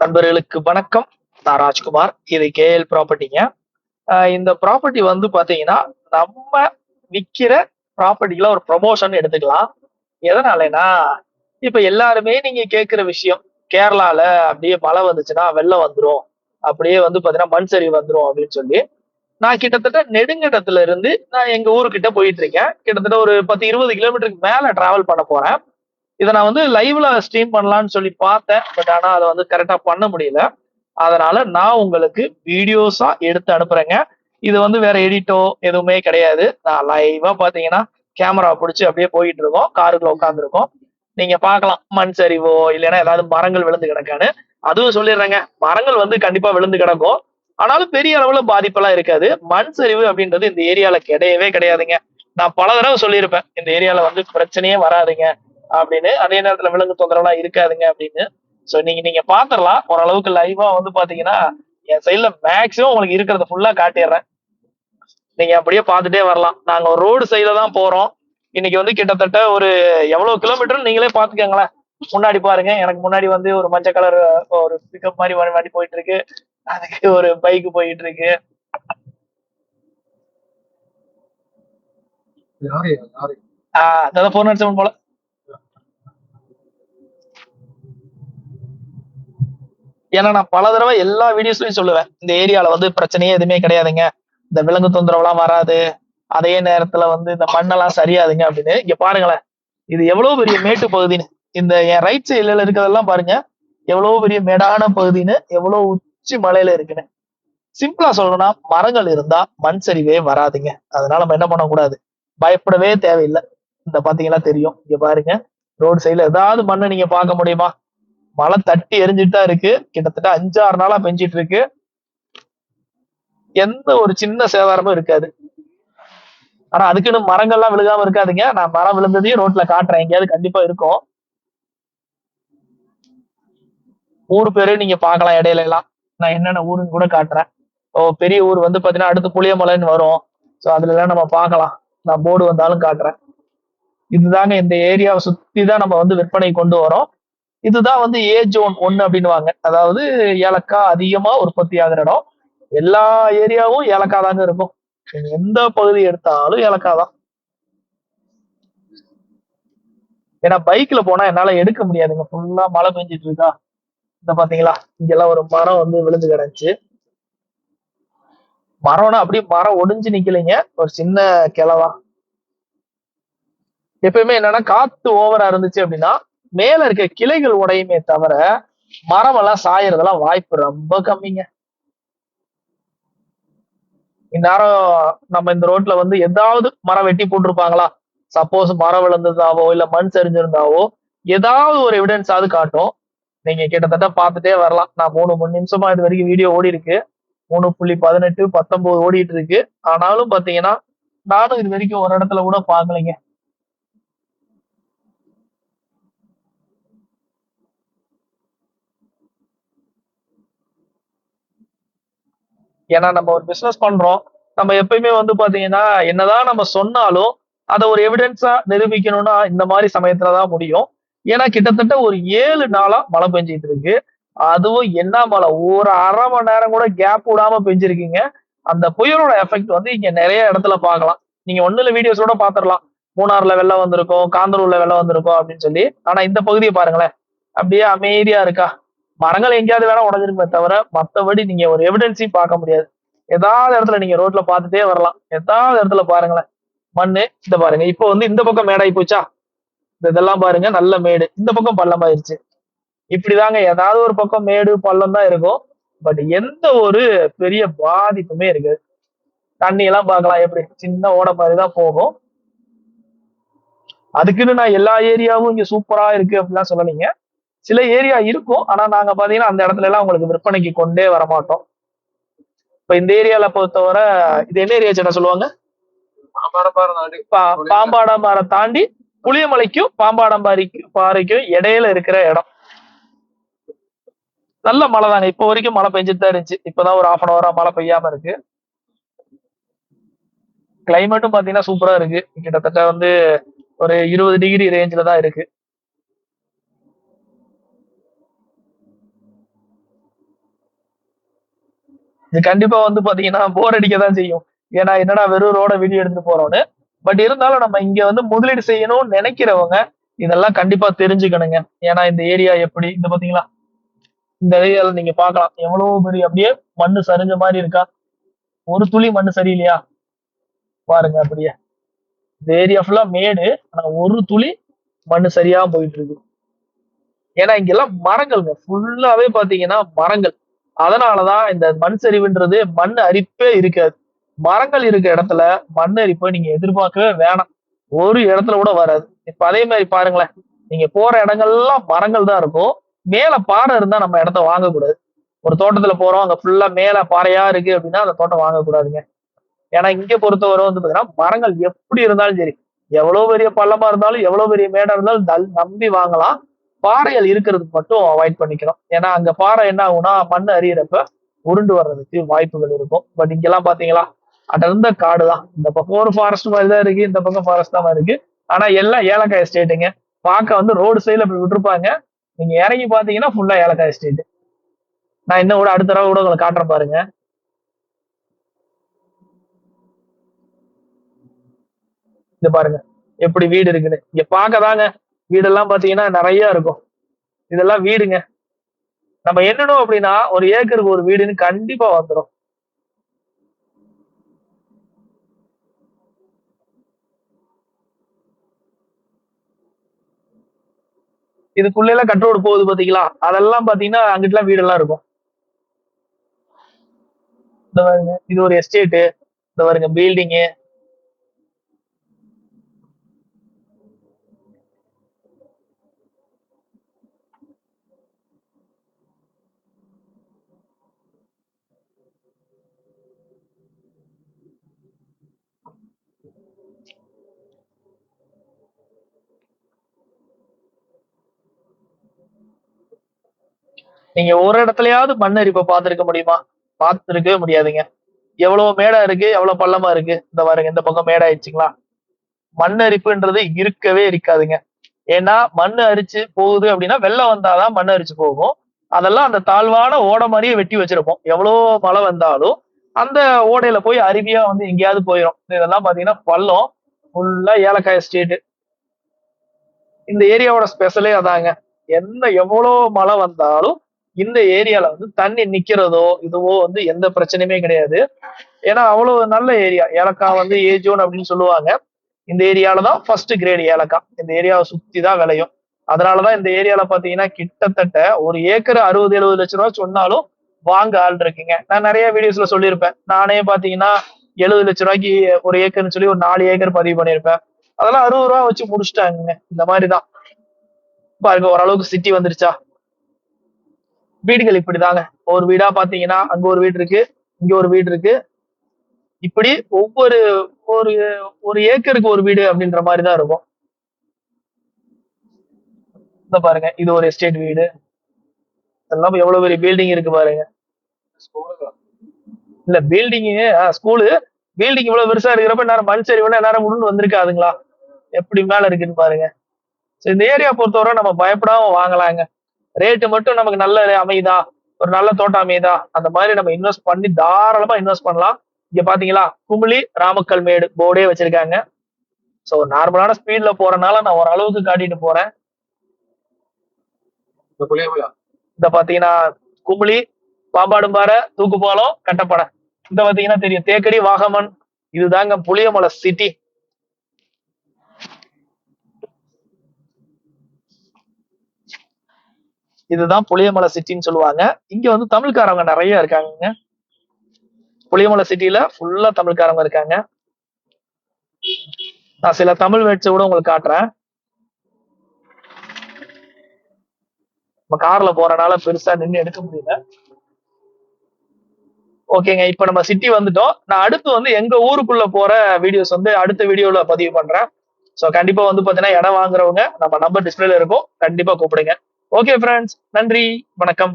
நண்பர்களுக்கு வணக்கம். நான் ராஜ்குமார். இது கேஎல் ப்ராப்பர்ட்டிங்க. இந்த ப்ராப்பர்ட்டி வந்து பாத்தீங்கன்னா நம்ம விற்கிற ப்ராப்பர்ட்டில ஒரு ப்ரமோஷன் எடுத்துக்கலாம். எதனாலனா இப்ப எல்லாருமே நீங்க கேட்கிற விஷயம் கேரளால அப்படியே மழை வந்துச்சுன்னா வெள்ளம் வந்துடும் அப்படியே வந்து பாத்தீங்கன்னா மண் சரி வந்துடும் அப்படின்னு சொல்லி நான் கிட்டத்தட்ட நெடுங்கடத்துல இருந்து நான் எங்க ஊருக்கிட்ட போயிட்டு இருக்கேன். கிட்டத்தட்ட ஒரு பத்து இருபது கிலோமீட்டருக்கு மேல டிராவல் பண்ண போறேன். இதை நான் வந்து லைவ்ல ஸ்ட்ரீம் பண்ணலாம்னு சொல்லி பார்த்தேன். பட் ஆனா அதை வந்து கரெக்டா பண்ண முடியல. அதனால நான் உங்களுக்கு வீடியோஸா எடுத்து அனுப்புறேங்க. இது வந்து வேற எடிட்டோ எதுவுமே கிடையாது. நான் லைவா பாத்தீங்கன்னா கேமரா பிடிச்சி அப்படியே போயிட்டு இருக்கோம். காருக்குள்ள உட்காந்துருக்கோம் நீங்க பார்க்கலாம். மண் சரிவோ இல்லைன்னா ஏதாவது மரங்கள் விழுந்து கிடக்கான்னு. அதுவும் சொல்லிடுறேங்க. மரங்கள் வந்து கண்டிப்பா விழுந்து கிடக்கும். ஆனாலும் பெரிய அளவுல பாதிப்பெல்லாம் இருக்காது. மண் சரிவு அப்படின்றது இந்த ஏரியால கிடையவே கிடையாதுங்க. நான் பல தடவை சொல்லியிருப்பேன். இந்த ஏரியால வந்து பிரச்சனையே வராதுங்க. அப்படின்னு அதே நேரத்துல விலங்கு தொந்தரவுலாம் இருக்காதுங்க அப்படின்னு. சோ நீங்க நீங்க பாத்திரலாம். ஓரளவுக்கு லைவா வந்து பாத்தீங்கன்னா என் சைட்ல மேக்சிமம் உங்களுக்கு இருக்கிறத ஃபுல்லா காட்டிடுறேன். நீங்க அப்படியே பார்த்துட்டே வரலாம். நாங்க ரோடு சைடுல தான் போறோம். இன்னைக்கு வந்து கிட்டத்தட்ட ஒரு எவ்வளவு கிலோமீட்டர் நீங்களே பாத்துக்கோங்களேன். முன்னாடி பாருங்க. எனக்கு முன்னாடி வந்து ஒரு மஞ்சள் கலர் ஒரு பிக்கப் மாதிரி வண்டி போயிட்டு இருக்கு அதுக்கு ஒரு பைக் போயிட்டு இருக்கு ஆஹ் அதான் போன் அடிச்சவன் போல. ஏன்னா நான் பல தடவை எல்லா வீடியோஸ்லயும் சொல்லுவேன் இந்த ஏரியால வந்து பிரச்சனையே எதுவுமே கிடையாதுங்க. இந்த விலங்கு தொந்தரவுலாம் வராது. அதே நேரத்துல வந்து இந்த மண்ணெல்லாம் சரியாதுங்க அப்படின்னு. இங்க பாருங்களேன் இது எவ்வளவு பெரிய மேட்டு பகுதின்னு. இந்த என் ரைட் சைடுல இருக்கிறதெல்லாம் பாருங்க எவ்வளவு பெரிய மேடான பகுதின்னு எவ்வளவு உச்சி மலையில இருக்குன்னு. சிம்பிளா சொல்லணும்னா மரங்கள் இருந்தா மண் சரிவே வராதுங்க. அதனால நம்ம என்ன பண்ணக்கூடாது? பயப்படவே தேவையில்லை. இந்த பாத்தீங்கன்னா தெரியும். இங்க பாருங்க ரோடு சைடுல ஏதாவது மண்ணை நீங்க பார்க்க முடியுமா? மழை தட்டி எரிஞ்சுட்டா தான் இருக்கு. கிட்டத்தட்ட அஞ்சாறு நாளா பெஞ்சிட்டு இருக்கு. எந்த ஒரு சின்ன சேதாரமும் இருக்காது. ஆனா அதுக்குன்னு மரங்கள்லாம் விழுகாம இருக்காதுங்க. நான் மரம் விழுந்ததையும் ரோட்ல காட்டுறேன். எங்கேயாவது கண்டிப்பா இருக்கும். ஊர் பேரு நீங்க பார்க்கலாம் இடையில எல்லாம் நான் என்னென்ன ஊருன்னு கூட காட்டுறேன். ஓ பெரிய ஊர் வந்து பாத்தீங்கன்னா அடுத்து புளியமலைன்னு வரும். ஸோ அதுல எல்லாம் நம்ம பார்க்கலாம். நான் போர்டு வந்தாலும் காட்டுறேன். இதுதாங்க இந்த ஏரியாவை சுத்தி தான் நம்ம வந்து விற்பனை கொண்டு வரோம். இதுதான் வந்து ஏ ஜோன் ஒன்னு அப்படின்னுவாங்க. அதாவது ஏலக்காய் அதிகமா உற்பத்தி ஆகிற இடம். எல்லா ஏரியாவும் ஏலக்காய் தாங்க இருக்கும். எந்த பகுதி எடுத்தாலும் ஏலக்காய் தான். ஏன்னா பைக்ல போனா என்னால எடுக்க முடியாதுங்க. ஃபுல்லா மழை பெஞ்சிட்டு இருக்கா. இந்த பாத்தீங்களா? இங்கெல்லாம் ஒரு மரம் வந்து விழுந்து கிடந்துச்சு. மரம்னா அப்படியே மரம் ஒடிஞ்சு நிக்கலைங்க. ஒரு சின்ன கிளவா. எப்பயுமே என்னன்னா காத்து ஓவரா இருந்துச்சு அப்படின்னா மேல இருக்க கிளைகள் உடையுமே தவிர மரம் எல்லாம் சாயறதெல்லாம் வாய்ப்பு ரொம்ப கம்மிங்க. இந்நேரம் நம்ம இந்த ரோட்ல வந்து ஏதாவது மரம் வெட்டி போட்டிருப்பாங்களா? சப்போஸ் மரம் விழுந்ததாவோ இல்ல மண் சரிஞ்சிருந்தாவோ ஏதாவது ஒரு எவிடன்ஸ் காட்டும். நீங்க கிட்டத்தட்ட பார்த்துட்டே வரலாம். நான் மூணு மூணு நிமிஷமா இது வரைக்கும் வீடியோ ஓடி இருக்கு. மூணு புள்ளி பதினெட்டு பத்தொன்பது ஓடிட்டு இருக்கு. ஆனாலும் பாத்தீங்கன்னா நானும் இது வரைக்கும் ஒரு இடத்துல கூட பாக்கலைங்க ஏன்னா நம்ம ஒரு பிசினஸ் பண்றோம். நம்ம எப்பயுமே வந்து பாத்தீங்கன்னா என்னதான் நம்ம சொன்னாலும் அதை ஒரு எவிடன்ஸா நிரூபிக்கணும்னா இந்த மாதிரி சமயத்துலதான் முடியும். ஏன்னா கிட்டத்தட்ட ஒரு ஏழு நாளா மழை பெஞ்சிட்டு இருக்கு. அதுவும் என்ன மழை? ஒரு அரை மணி நேரம் கூட கேப் விடாம பெஞ்சிருக்கீங்க. அந்த புயலோட எஃபெக்ட் வந்து இங்க நிறைய இடத்துல பார்க்கலாம். நீங்க ஒண்ணுல வீடியோஸோட பாத்திரலாம் மூணாறுல வெள்ளம் வந்திருக்கும் காந்தலூர்ல வெள்ளம் வந்திருக்கும் அப்படின்னு சொல்லி. ஆனா இந்த பகுதியை பாருங்களேன். அப்படியே அமைதியா இருக்கா? மரங்கள் எங்கேயாவது வேணா உடஞ்சிருக்குமே தவிர மற்றபடி நீங்க ஒரு எவிடன்ஸையும் பார்க்க முடியாது. ஏதாவது இடத்துல நீங்க ரோட்ல பார்த்துட்டே வரலாம். ஏதாவது இடத்துல பாருங்களேன். மண்ணு இந்த பாருங்க. இப்போ வந்து இந்த பக்கம் மேடாயி போச்சா? இந்த இதெல்லாம் பாருங்க. நல்ல மேடு. இந்த பக்கம் பள்ளமாயிருச்சு இப்படிதாங்க. ஏதாவது ஒரு பக்கம் மேடு பள்ளம் தான் இருக்கும். பட் எந்த ஒரு பெரிய பாதிப்புமே இருக்காது. தண்ணி எல்லாம் பார்க்கலாம். எப்படி? சின்ன ஓட மாதிரிதான் போகும். அதுக்குன்னு நான் எல்லா ஏரியாவும் இங்க சூப்பரா இருக்கு அப்படிலாம் சொல்லலைங்க. சில ஏரியா இருக்கும். ஆனா நாங்க பாத்தீங்கன்னா அந்த இடத்துல எல்லாம் உங்களுக்கு விற்பனைக்கு கொண்டே வர மாட்டோம். இப்ப இந்த ஏரியால பொறுத்தவரை இது என்ன ஏரியா சேட்டா சொல்லுவாங்க? பாம்பாடம்பாறை தாண்டி. புளியமலைக்கும் பாம்பாடம்பாரிக்கும் பாறைக்கும் இடையில இருக்கிற இடம். நல்ல மழை தாங்க. இப்போ வரைக்கும் மழை பெஞ்சுட்டு தான் இருந்துச்சு. இப்பதான் ஒரு half அன் ஹவரா மழை பெய்யாம இருக்கு. கிளைமேட்டும் பாத்தீங்கன்னா சூப்பரா இருக்கு. கிட்டத்தட்ட வந்து ஒரு இருபது டிகிரி ரேஞ்சில தான் இருக்கு. இது கண்டிப்பா வந்து பாத்தீங்கன்னா போர் அடிக்க தான் செய்யும். ஏன்னா என்னடா வெறும் ரோட வீடியோ எடுத்து போறோம்னு. பட் இருந்தாலும் நம்ம இங்க வந்து முதலீடு செய்யணும்னு நினைக்கிறவங்க இதெல்லாம் கண்டிப்பா தெரிஞ்சுக்கணுங்க. ஏன்னா இந்த ஏரியா எப்படி? இந்த பாத்தீங்களா? இந்த ஏரியால நீங்க பாக்கலாம் எவ்வளவு பெரிய அப்படியே மண்ணு சரிஞ்ச மாதிரி இருக்கா? ஒரு துளி மண்ணு சரியில்லையா? பாருங்க அப்படியே. இந்த ஏரியா ஃபுல்லா மேடு ஆனா ஒரு துளி மண்ணு சரியா போயிட்டு இருக்கு. ஏன்னா இங்கெல்லாம் மரங்கள்ங்க. ஃபுல்லாவே பாத்தீங்கன்னா மரங்கள். அதனாலதான் இந்த மண் சரிவுன்றது மண் அரிப்பே இருக்காது. மரங்கள் இருக்க இடத்துல மண் அரிப்பை நீங்க எதிர்பார்க்கவே வேணாம். ஒரு இடத்துல கூட வராது. இப்ப அதே மாதிரி பாருங்களேன். நீங்க போற இடங்கள்லாம் மரங்கள் தான் இருக்கும். மேல பாறை இருந்தா நம்ம இடத்த வாங்கக்கூடாது. ஒரு தோட்டத்துல போறோம் அங்க ஃபுல்லா மேல பாறையா இருக்கு அப்படின்னா அந்த தோட்டம் வாங்கக்கூடாதுங்க. ஏன்னா இங்க பொறுத்தவரை வந்து பாத்தீங்கன்னா மரங்கள் எப்படி இருந்தாலும் சரி எவ்வளவு பெரிய பள்ளமா இருந்தாலும் எவ்வளவு பெரிய மேடா இருந்தாலும் நல்- நம்பி வாங்கலாம். பாறைகள் இருக்கிறதுக்கு மட்டும் அவாய்ட் பண்ணிக்கிறோம் ஏன்னா அங்க பாறை என்ன ஆகும்னா மண் அரியிறப்ப உருண்டு வர்றதுக்கு வாய்ப்புகள் இருக்கும். பட் இங்கெல்லாம் பாத்தீங்களா அடர்ந்த காடு தான் இந்த பக்கம் ஒரு ஃபாரஸ்ட் மாதிரி தான் இருக்கு இந்த பக்கம் ஃபாரஸ்ட் தான் இருக்கு. ஆனா எல்லாம் ஏலக்காய் எஸ்டேட்டுங்க பார்க்க வந்து ரோடு சைடுல இப்படி விட்டுருப்பாங்க. நீங்க இறங்கி பாத்தீங்கன்னா ஃபுல்லா ஏலக்காய் எஸ்டேட் நான் இன்னும் கூட அடுத்த தடவை கூட உங்களை காட்டுறேன் பாருங்க. இது பாருங்க எப்படி வீடு இருக்குன்னு இங்க பார்க்கதாங்க வீடெல்லாம் பாத்தீங்கன்னா நிறைய இருக்கும். இதெல்லாம் வீடுங்க. நம்ம என்னணும் அப்படின்னா ஒரு ஏக்கருக்கு ஒரு வீடுன்னு கண்டிப்பா வந்துடும் இதுக்குள்ள எல்லாம் கட்ரோடு போகுது பாத்தீங்களா? அதெல்லாம் பாத்தீங்கன்னா அங்கிட்டுலாம் வீடெல்லாம் இருக்கும். இந்த பாருங்க இது ஒரு எஸ்டேட்டு. இந்த பாருங்க பில்டிங்கு நீங்க ஒரு இடத்துலயாவது மண் அரிப்பை பார்த்திருக்க முடியுமா? பார்த்துருக்கவே முடியாதுங்க. எவ்வளவு மேடா இருக்கு எவ்வளவு பள்ளமா இருக்கு. இந்த பாருங்க இந்த பக்கம் மேடா ஆயிடுச்சுங்களா? மண் அரிப்புன்றது இருக்கவே இருக்காதுங்க. ஏன்னா மண் அரிச்சு போகுது அப்படின்னா வெள்ளம் வந்தாதான் மண் அரிச்சு போகும். அதெல்லாம் அந்த தாழ்வான ஓடை மாதிரியே வெட்டி வச்சிருப்போம். எவ்வளவு மழை வந்தாலும் அந்த ஓடையில போய் அருவியா வந்து எங்கேயாவது போயிடும் இதெல்லாம் பாத்தீங்கன்னா பள்ளம் ஃபுல்லா ஏலக்காய் ஸ்டேட்டு இந்த ஏரியாவோட ஸ்பெஷலே அதாங்க. என்ன எவ்வளோ மழை வந்தாலும் இந்த ஏரியால வந்து தண்ணி நிக்கிறதோ இதுவோ வந்து எந்த பிரச்சனையுமே கிடையாது. ஏன்னா அவ்வளவு நல்ல ஏரியா ஏலக்காய் வந்து ஏஜோன் அப்படின்னு சொல்லுவாங்க. இந்த ஏரியால தான் ஃபர்ஸ்ட் கிரேட் ஏலக்காய். இந்த ஏரியாவை சுத்தி தான் விளையும். அதனாலதான் இந்த ஏரியால பாத்தீங்கன்னா கிட்டத்தட்ட ஒரு ஏக்கர் அறுபது எழுபது லட்ச ரூபா சொன்னாலும் வாங்க ஆள் இருக்குங்க. நான் நிறைய வீடியோஸ்ல சொல்லியிருப்பேன். நானே பாத்தீங்கன்னா எழுபது லட்ச ரூபாய்க்கு ஒரு ஏக்கர்னு சொல்லி ஒரு நாலு ஏக்கர் பதிவு பண்ணியிருப்பேன். அதெல்லாம் அறுபது ரூபா வச்சு முடிச்சிட்டாங்க இந்த மாதிரிதான் பாருங்க ஓரளவுக்கு சிட்டி வந்துருச்சா? வீடுகள் இப்படிதாங்க. ஒரு வீடா பாத்தீங்கன்னா அங்க ஒரு வீடு இருக்கு இங்க ஒரு வீடு இருக்கு. இப்படி ஒவ்வொரு ஒரு ஒரு ஏக்கருக்கு ஒரு வீடு அப்படின்ற மாதிரி தான் இருக்கும். இந்த பாருங்க இது ஒரு எஸ்டேட் வீடு. இதெல்லாம் எவ்வளவு பெரிய பில்டிங் இருக்கு பாருங்க. இல்ல பில்டிங்கு ஸ்கூலு பில்டிங் இவ்வளவு பெருசா இருக்கிறப்ப நேரம் மண் சரிவுனா நேரம் உருண்டு வந்திருக்காதுங்களா? எப்படி மேல இருக்குன்னு பாருங்க. So, இந்த ஏரியா பொறுத்தவரை நம்ம பயப்படாம வாங்கலாங்க. ரேட்டு மட்டும் நமக்கு நல்ல அமையுதா? ஒரு நல்ல தோட்டம் அமையுதா? அந்த மாதிரி நம்ம இன்வெஸ்ட் பண்ணி தாராளமா இன்வெஸ்ட் பண்ணலாம். இங்க பாத்தீங்களா? குமுளி ராமக்கல் மேடு போர்டே வச்சிருக்காங்க. சோ நார்மலான ஸ்பீட்ல போறனால நான் ஓரளவுக்கு காட்டிட்டு போறேன். புளியமலா இந்த பாத்தீங்கன்னா குமுளி பாம்பாடும்பாறை தூக்குப்பாலம் கட்டப்படை இந்த பாத்தீங்கன்னா தெரியும். தேக்கடி வாகமன் இதுதாங்க புளியமலை சிட்டி இதுதான் புளியமலை சிட்டின்னு சொல்லுவாங்க. இங்க வந்து தமிழ்காரங்க நிறைய இருக்காங்க புளியமலை சிட்டில ஃபுல்லா தமிழ்காரங்க இருக்காங்க. நான் சில தமிழ் வேட்சை கூட உங்களுக்கு காட்டுறேன். நம்ம கார்ல போறனால பெருசா நின்று எடுக்க முடியல. ஓகேங்க இப்ப நம்ம சிட்டி வந்துட்டோம். நான் அடுத்து வந்து எங்க ஊருக்குள்ள போற வீடியோஸ் வந்து அடுத்த வீடியோல பதிவு பண்றேன். ஸோ கண்டிப்பா வந்து பாத்தீங்கன்னா இடம் வாங்குறவங்க நம்ம நம்பர் டிஸ்பிளேல இருக்கும். கண்டிப்பா கூப்பிடுங்க. ஓகே ஃப்ரெண்ட்ஸ் நன்றி. வணக்கம்.